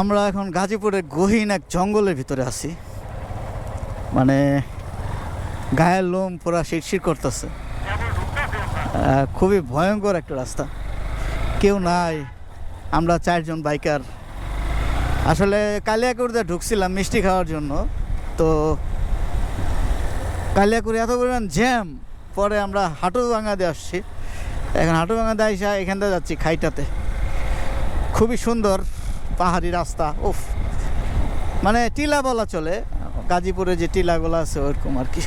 আমরা এখন গাজীপুরের গহীন এক জঙ্গলের ভিতরে আছি। মানে গায়ের লোম পুরা শিরশির করতেছে। খুবই ভয়ঙ্কর একটা রাস্তা। কেউ নাই, আমরা চারজন বাইকার। আসলে কালিয়াকুড়িতে ঢুকছিলাম মিষ্টি খাওয়ার জন্য। তো কালিয়াকুড়ি এত পরিমাণ জ্যাম, পরে আমরা হাঁটু দিয়ে আসছি। এখন হাঁটু আসা এখান থেকে যাচ্ছি খাইটাতে। খুবই সুন্দর। পাহাড়ি রাস্তা, উফ। মানে টিলা বলা চলে, গাজীপুরে যে টিলাগুলো আছে ওরকম আর কি।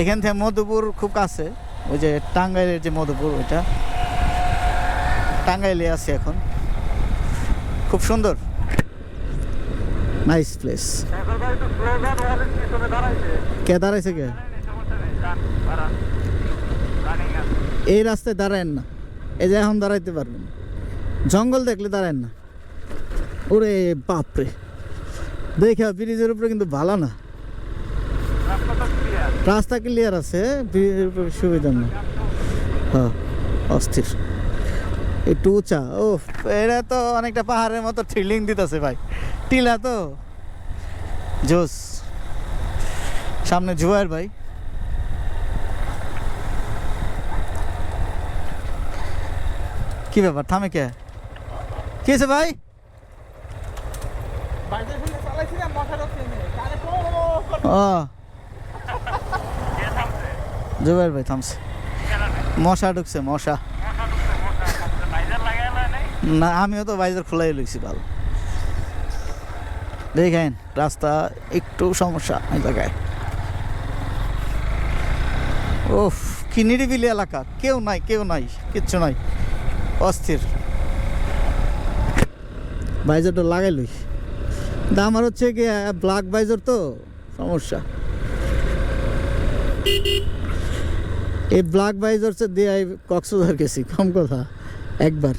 এখান থেকে মধুপুর খুব কাছে, ওই যে টাঙ্গাইলের যে মধুপুর ওইটা। টাঙ্গাইলে আছে এখন। খুব সুন্দর। নাইস প্লেস কে দাঁড়াইছে কে? এই রাস্তায় দাঁড়ায়েন না। এই যে এখন দাঁড়াইতে পারবেন জঙ্গল দেখলে দাঁড়ায়েন না। ওরে বাপরে। দেখে ব্রিজের উপরে কিন্তু ভালো না। রাস্তা ক্লিয়ার আছে, ব্রিজের উপরে সুবিধা নেই। হ্যাঁ অস্থির। একটু উঁচা। ও এটা তো অনেকটা পাহাড়ের মতো থ্রিলিং দিতেছে ভাই। টিলা তো। জোস। সামনে জুয়ার ভাই। কি ব্যাপার? থামে কে? কি হয়েছে ভাই? ও জুবাইর ভাই থামছে। মশা ঢুকছে মশা। না আমিও তো বাইজার খোলাই লইছি ভালো দেখেন রাস্তা একটু সমস্যা এই জায়গায়। ওফ কি নিরিবিলি এলাকা। কেউ নাই কেউ নাই কিচ্ছু নাই। অস্থির। বাইজারটা লাগাই লই। আমার হচ্ছে কি ব্ল্যাক বাইজার তো, সমস্যা। এই ব্ল্যাক বাইজার দিয়ে কক্সবাজার গেছি, কম কথা, একবার।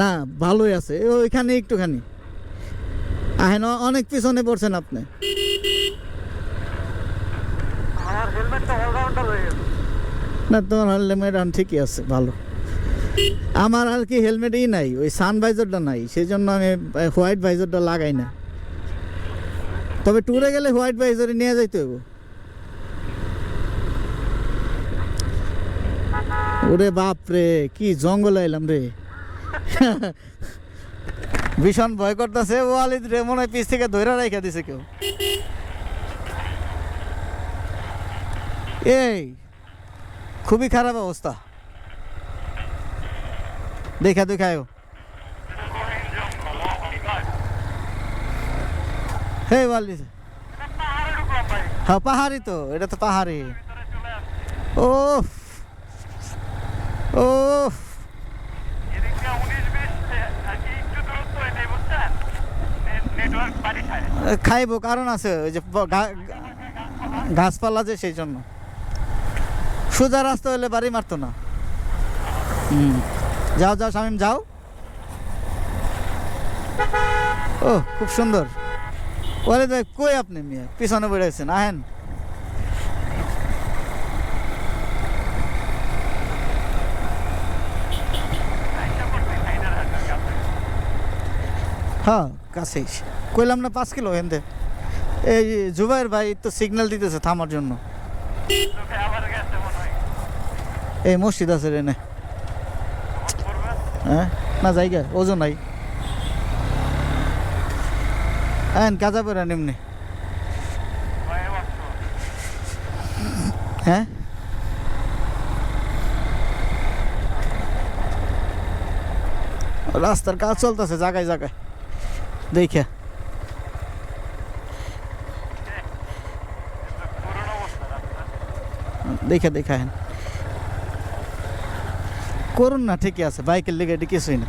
না, ভালোই আছে ওইখানে একটুখানি। আহেন, অনেক পিছনে পড়ছেন আপনি। না, তোমার হেলমেট আন ঠিকই আছে, ভালো। আমার আর কি হেলমেটই নাই, ওই সান ভাইজারটা নাই সেই জন্য আমি হোয়াইট ভাইজারটা লাগাই না। তবে ট্যুরে গেলে হোয়াইট ভাইজারই নিয়ে যাইতে হবে ওরে বাপ রে কি জঙ্গল আইলাম রে। ভীষণ ভয় করতেছে ও আলিদ রে, মনে হয় পিছ থেকে ধৈরা রেখে দিছে কেউ। এই খুবই খারাপ অবস্থা। দেখা দেখায়ও হে বালি হ্যাঁ পাহাড়ি তো, এটা তো পাহাড়ি। ও ও খাইবো, কারণ আছে, ওই যে গাছপালা যে সেই জন্য। সোজা রাস্তা হলে বাড়ি মারতো না। হুম। যাও যাও, শামিম, যাও। ও খুব সুন্দর। ওয়ালিদ ভাই, কই আপনি মিয়া? পিছনে পড়ে আছেন, আহেন। হ্যাঁ কাছেই। কইলাম না পাঁচ কিলো হেনতে। এই জুবাইর ভাই তো সিগন্যাল দিতেছে থামার জন্য চোখে আবার গেছে মনে হয় এই মসজিদ আছে রেনে করবে হ্যাঁ না জায়গা ওজন নাই হ্যাঁ কাজা পেরা নিমনি ভয়ে বাঁচত হ্যাঁ রাস্তার কাজ চলতেছে জায়গায় জায়গায় দেখে পুরনো অবস্থা রাস্তা দেখে দেখা হেন করুন না ঠিকই আছে বাইকের লেগে এটি কিছুই না।